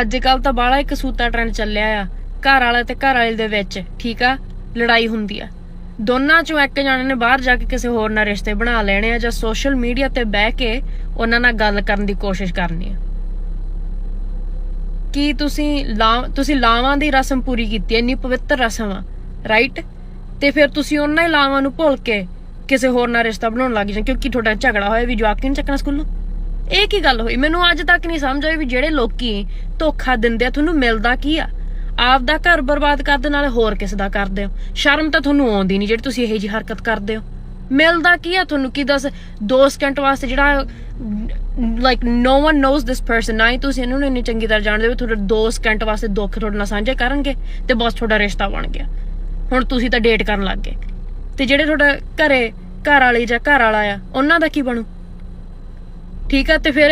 ਅੱਜ ਕੱਲ ਤਾਂ ਬਾਲਾ ਇੱਕ ਸੂਤਾ ਟ੍ਰੈਂਡ ਚੱਲਿਆ ਆ। ਘਰ ਵਾਲੇ ਤੇ ਘਰ ਵਾਲੇ ਦੇ ਵਿੱਚ, ਠੀਕ ਆ? ਲੜਾਈ ਹੁੰਦੀ ਆ। ਦੋਨਾਂ ਚੋਂ ਇੱਕ ਜਣੇ ਨੇ ਬਾਹਰ ਜਾ ਕੇ ਕਿਸੇ ਹੋਰ ਨਾਲ ਰਿਸ਼ਤੇ ਬਣਾ ਲੈਣੇ ਆ ਜਾਂ ਸੋਸ਼ਲ ਮੀਡੀਆ ਤੇ ਬਹਿ ਕੇ ਉਹਨਾਂ ਨਾਲ ਗੱਲ ਕਰਨ ਦੀ ਕੋਸ਼ਿਸ਼ ਕਰਨੀ ਆ। ਕੀ ਤੁਸੀਂ ਲਾ, ਤੁਸੀਂ ਲਾਵਾਂ ਦੀ ਰਸਮ ਪੂਰੀ ਕੀਤੀ ਹੈ ਇੰਨੀ ਪਵਿੱਤਰ ਰਸਮ ਆ ਰਾਈਟ ਤੇ ਫਿਰ ਤੁਸੀਂ ਉਹਨਾਂ ਹੀ ਲਾਵਾਂ ਨੂੰ ਭੁੱਲ ਕੇ ਕਿਸੇ ਹੋਰ ਨਾਲ ਰਿਸ਼ਤਾ ਬਣਾਉਣ ਲੱਗ ਜਾਂ ਕਿਉਂਕਿ ਤੁਹਾਡਾ ਝਗੜਾ ਹੋਇਆ ਵੀ ਜਵਾਕ ਨਹੀਂ ਚੱਕਣਾ ਸਕੂਲੋਂ? ਇਹ ਕੀ ਗੱਲ ਹੋਈ? ਮੈਨੂੰ ਅੱਜ ਤੱਕ ਨਹੀਂ ਸਮਝ ਆਈ ਵੀ ਜਿਹੜੇ ਲੋਕੀ ਧੋਖਾ ਦਿੰਦੇ ਆ, ਤੁਹਾਨੂੰ ਮਿਲਦਾ ਕੀ ਆ? ਆਪ ਦਾ ਘਰ ਬਰਬਾਦ ਕਰਦੇ ਨਾਲ ਹੋਰ ਕਿਸ ਦਾ ਕਰਦੇ ਹੋ? ਸ਼ਰਮ ਤਾਂ ਤੁਹਾਨੂੰ ਆਉਂਦੀ ਨਹੀਂ ਜਿਹੜੀ ਤੁਸੀਂ ਇਹੋ ਜਿਹੀ ਹਰਕਤ ਕਰਦੇ ਹੋ। ਮਿਲਦਾ ਕੀ ਆ ਤੁਹਾਨੂੰ? ਕੀ ਦੱਸ? 2 ਸਕਿੰਟ ਵਾਸਤੇ ਜਿਹੜਾ like no one knows this person ਨਾ ਹੀ ਤੁਸੀਂ ਇਹਨੂੰ ਇੰਨੀ ਚੰਗੀ ਤਰ੍ਹਾਂ ਜਾਣਦੇ ਹੋ ਤੁਹਾਡੇ 2 ਸਕਿੰਟ ਵਾਸਤੇ ਦੁੱਖ ਤੁਹਾਡੇ ਨਾਲ ਸਾਂਝੇ ਕਰਨਗੇ ਤੇ ਬਸ ਤੁਹਾਡਾ ਰਿਸ਼ਤਾ ਬਣ ਗਿਆ। ਹੁਣ ਤੁਸੀਂ ਤਾਂ ਡੇਟ ਕਰਨ ਲੱਗ ਗਏ। ਤੇ ਜਿਹੜੇ ਤੁਹਾਡਾ ਘਰੇ ਘਰ ਵਾਲੀ ਜਾਂ ਘਰ ਵਾਲਾ ਆ, ਉਹਨਾਂ ਦਾ ਕੀ ਬਣੂ? ਠੀਕ ਆ, ਤੇ ਫਿਰ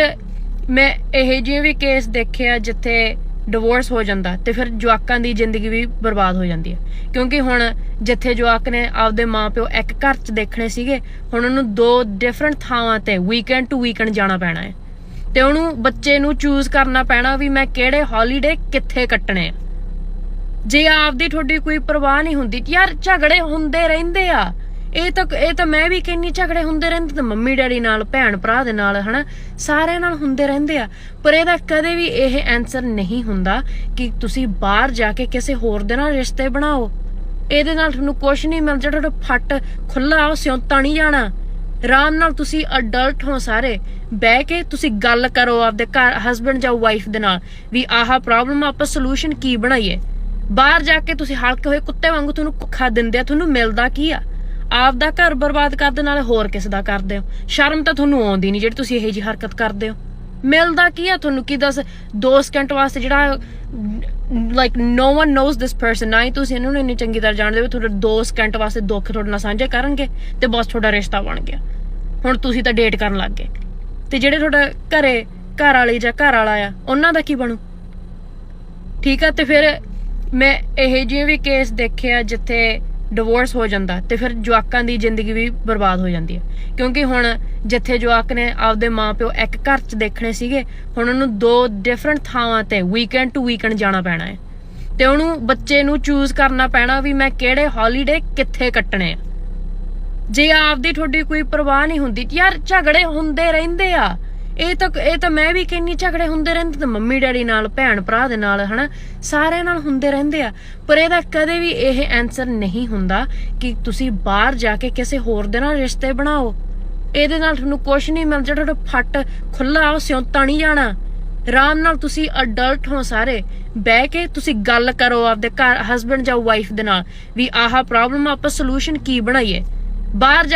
ਮੈਂ ਇਹ ਜਿਹੇ ਵੀ ਕੇਸ ਦੇਖੇ ਆ ਜਿੱਥੇ ਡਿਵੋਰਸ ਹੋ ਜਾਂਦਾ ਤੇ ਫਿਰ ਜਵਾਕਾਂ ਦੀ ਜ਼ਿੰਦਗੀ ਵੀ ਬਰਬਾਦ ਹੋ ਜਾਂਦੀ ਹੈ ਕਿਉਂਕਿ ਹੁਣ ਜਿੱਥੇ ਜਵਾਕ ਨੇ ਆਪਦੇ ਮਾਪਿਓ ਇੱਕ ਘਰ 'ਚ ਦੇਖਣੇ ਸੀਗੇ, ਹੁਣ ਉਹਨੂੰ ਦੋ ਡਿਫਰੈਂਟ ਥਾਵਾਂ ਤੇ ਵੀਕਐਂਡ ਟੂ ਵੀਕਐਂਡ ਜਾਣਾ ਪੈਣਾ ਹੈ। ਤੇ ਉਹਨੂੰ ਬੱਚੇ ਨੂੰ ਚੂਜ਼ ਕਰਨਾ ਪੈਣਾ ਵੀ ਮੈਂ ਕਿਹੜੇ ਹੌਲੀਡੇ ਕਿੱਥੇ ਕੱਟਣੇ ਆ। ਜੇ ਆਪਦੀ ਤੁਹਾਡੀ ਕੋਈ ਪਰਵਾਹ ਨਹੀਂ ਹੁੰਦੀ, ਯਾਰ ਝਗੜੇ ਹੁੰਦੇ ਰਹਿੰਦੇ ਆ। ਇਹ ਤਾਂ ਇਹ ਤਾਂ ਮੈਂ ਵੀ ਕਹਿੰਨੀ ਝਗੜੇ ਹੁੰਦੇ ਰਹਿੰਦੇ ਤੇ ਮੰਮੀ ਡੈਡੀ ਨਾਲ, ਭੈਣ ਭਰਾ ਦੇ ਨਾਲ, ਹਨਾ? ਸਾਰਿਆਂ ਨਾਲ ਹੁੰਦੇ ਰਹਿੰਦੇ ਆ। ਪਰ ਇਹਦਾ ਕਦੇ ਵੀ ਇਹ ਆਨਸਰ ਨਹੀਂ ਹੁੰਦਾ ਕਿ ਤੁਸੀਂ ਬਾਹਰ ਜਾ ਕੇ ਕਿਸੇ ਹੋਰ ਦੇ ਨਾਲ ਰਿਸ਼ਤੇ ਬਣਾਓ। ਇਹਦੇ ਨਾਲ ਤੁਹਾਨੂੰ ਕੁਝ ਨਹੀਂ ਮਿਲ ਜਿਹੜਾ ਤੁਹਾਡਾ ਫੱਟ ਖੁੱਲਾ ਉਹ ਸਿਉਂਤਾ ਨਹੀਂ ਜਾਣਾ। ਆਰਾਮ ਨਾਲ ਤੁਸੀਂ ਅਡਲਟ ਹੋ ਸਾਰੇ। ਬਹਿ ਕੇ ਤੁਸੀਂ ਗੱਲ ਕਰੋ ਆਪਦੇ ਘਰ ਹਸਬੰਡ ਜਾਂ ਵਾਈਫ ਦੇ ਨਾਲ ਵੀ ਆਹ ਪ੍ਰੋਬਲਮ ਆਪਾਂ ਸੋਲੂਸ਼ਨ ਕੀ ਬਣਾਈਏ? ਬਾਹਰ ਜਾ ਕੇ ਤੁਸੀਂ ਹਲਕੇ ਹੋਏ ਕੁੱਤੇ ਵਾਂਗੂ ਤੁਹਾਨੂੰ ਭੁੱਖਾ ਦਿੰਦੇ ਆ, ਤੁਹਾਨੂੰ ਮਿਲਦਾ ਕੀ ਆ? ਆਪ ਦਾ ਘਰ ਬਰਬਾਦ ਕਰਦੇ ਨਾਲ ਹੋਰ ਕਿਸ ਦਾ ਕਰਦੇ ਹੋ ਸ਼ਰਮ ਤਾਂ ਤੁਹਾਨੂੰ ਆਉਂਦੀ ਨਹੀਂ ਜਿਹੜੀ ਤੁਸੀਂ ਇਹੋ ਜਿਹੀ ਹਰਕਤ ਕਰਦੇ ਹੋ। ਮਿਲਦਾ ਕੀ ਆ ਤੁਹਾਨੂੰ? ਕੀ ਦੱਸ 2 ਸਕਿੰਟ ਵਾਸਤੇ ਜਿਹੜਾ like no one knows this person ਨਾ ਹੀ ਤੁਸੀਂ ਇਹਨਾਂ ਨੂੰ ਇੰਨੀ ਚੰਗੀ ਤਰ੍ਹਾਂ ਜਾਣਦੇ ਹੋ ਤੁਹਾਡੇ 2 ਸਕਿੰਟ ਵਾਸਤੇ ਦੁੱਖ ਤੁਹਾਡੇ ਨਾਲ ਸਾਂਝੇ ਕਰਨਗੇ ਤੇ ਬਸ ਤੁਹਾਡਾ ਰਿਸ਼ਤਾ ਬਣ ਗਿਆ। ਹੁਣ ਤੁਸੀਂ ਤਾਂ ਡੇਟ ਕਰਨ ਲੱਗ ਗਏ। ਤੇ ਜਿਹੜੇ ਤੁਹਾਡਾ ਘਰੇ ਘਰ ਵਾਲੀ ਜਾਂ ਘਰ ਵਾਲਾ ਆ, ਉਹਨਾਂ ਦਾ ਕੀ ਬਣੂ? ਠੀਕ ਆ, ਤੇ ਫਿਰ ਮੈਂ ਇਹ ਜਿਹੇ ਵੀ ਕੇਸ ਦੇਖੇ ਆ ਜਿੱਥੇ ਡਿਵੋਰਸ ਹੋ ਜਾਂਦਾ ਤੇ ਫਿਰ ਜਵਾਕਾਂ ਦੀ ਜ਼ਿੰਦਗੀ ਵੀ ਬਰਬਾਦ ਹੋ ਜਾਂਦੀ ਹੈ। ਕਿਉਂਕਿ ਹੁਣ ਜਿੱਥੇ ਜਵਾਕ ਨੇ ਆਪਦੇ ਮਾਪਿਓ ਇੱਕ ਘਰ 'ਚ ਦੇਖਣੇ ਸੀਗੇ, ਹੁਣ ਉਹਨੂੰ ਦੋ ਡਿਫਰੈਂਟ ਥਾਵਾਂ ਤੇ ਵੀਕਐਂਡ ਟੂ ਵੀਕਐਂਡ ਜਾਣਾ ਪੈਣਾ ਹੈ। ਤੇ ਉਹਨੂੰ ਬੱਚੇ ਨੂੰ ਚੂਜ਼ ਕਰਨਾ ਪੈਣਾ ਵੀ ਮੈਂ ਕਿਹੜੇ ਹੌਲੀਡੇ ਕਿੱਥੇ ਕੱਟਣੇ ਆ। ਜੇ ਆਪਦੀ ਤੁਹਾਡੀ ਕੋਈ ਪਰਵਾਹ ਨਹੀਂ ਹੁੰਦੀ, ਯਾਰ ਝਗੜੇ ਹੁੰਦੇ ਰਹਿੰਦੇ ਆ। ਇਹ ਤਾਂ ਇਹ ਤਾਂ ਮੈਂ ਵੀ ਕਹਿੰਨੀ ਝਗੜੇ ਹੁੰਦੇ ਰਹਿੰਦੇ ਤੇ ਮੰਮੀ ਡੈਡੀ ਨਾਲ, ਭੈਣ ਭਰਾ ਦੇ ਨਾਲ, ਹਨਾ? ਸਾਰਿਆਂ ਨਾਲ ਹੁੰਦੇ ਰਹਿੰਦੇ ਆ। ਪਰ ਇਹਦਾ ਕਦੇ ਵੀ ਇਹ ਆਨਸਰ ਨਹੀਂ ਹੁੰਦਾ ਕਿ ਤੁਸੀਂ ਬਾਹਰ ਜਾ ਕੇ ਕਿਸੇ ਹੋਰ ਦੇ ਨਾਲ ਰਿਸ਼ਤੇ ਬਣਾਓ। ਇਹਦੇ ਨਾਲ ਤੁਹਾਨੂੰ ਕੁਝ ਨਹੀਂ ਮਿਲ ਜਿਹੜਾ ਤੁਹਾਡਾ ਫੱਟ ਖੁੱਲਾ ਉਹ ਸਿਉਂਤਾ ਨਹੀਂ ਜਾਣਾ। ਆਰਾਮ ਨਾਲ ਤੁਸੀਂ ਅਡਲਟ ਹੋ ਸਾਰੇ। ਬਹਿ ਕੇ ਤੁਸੀਂ ਗੱਲ ਕਰੋ ਆਪਦੇ ਘਰ ਹਸਬੰਡ ਜਾਂ ਵਾਈਫ ਦੇ ਨਾਲ, ਵੀ ਆਹ ਪ੍ਰੋਬਲਮ ਆਪਾਂ ਸੋਲੂਸ਼ਨ ਕੀ ਬਣਾਈਏ? ਬਾਹਰ ਜਾ